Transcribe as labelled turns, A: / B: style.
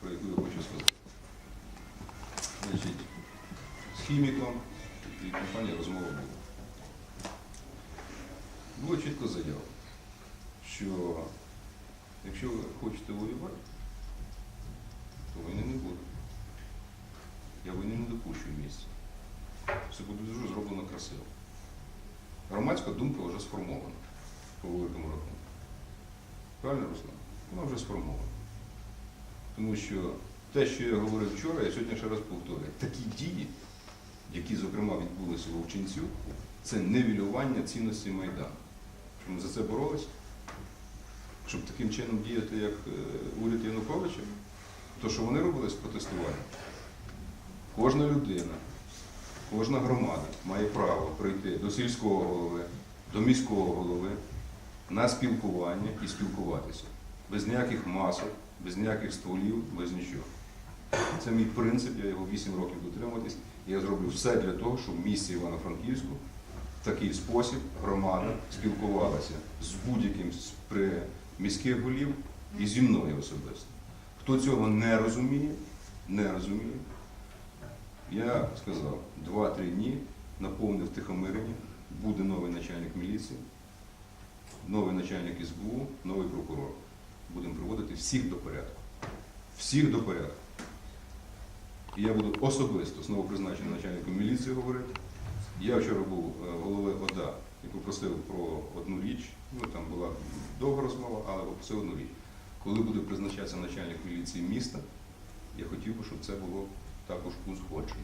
A: про яку я хочу сказати. Значить, з хіміком і компанія розмова була. Було чітко заява, що якщо ви хочете воювати, то війни не буде. Я війни не допущу в місті. Все буде дуже зроблено красиво. Громадська думка вже сформована по великому рахунку. Правильно, Руслан? Вона вже сформована. Тому що те, що я говорив вчора, я сьогодні ще раз повторюю. Такі дії, які, зокрема, відбулися в Овчинцю, це нивелювання цінності Майдану. Що ми за це боролися? Щоб таким чином діяти, як е, уряд Януковича, то, що вони робили з протестуванням, кожна людина, кожна громада має право прийти до сільського голови, до міського голови на спілкування і спілкуватися. Без ніяких масок, без ніяких стволів, без нічого. Це мій принцип, я його 8 років дотримуватись. Я зроблю все для того, щоб в місті Івано-Франківську в такий спосіб громада спілкувалася з будь-яким з міських голів і зі мною особисто. Хто цього не розуміє, не розуміє, я сказав, 2-3 дні наповнив Тихомирені, буде новий начальник міліції, новий начальник СБУ, новий прокурор. Будемо приводити всіх до порядку. Всіх до порядку. І я буду особисто з новопризначеним начальником міліції говорити. Я вчора був е, голови ОДА і попросив про одну річ. Ну там була довга розмова, але попросив одну річ. Коли буде призначатися начальник міліції міста, я хотів би, щоб це було також узгоджено.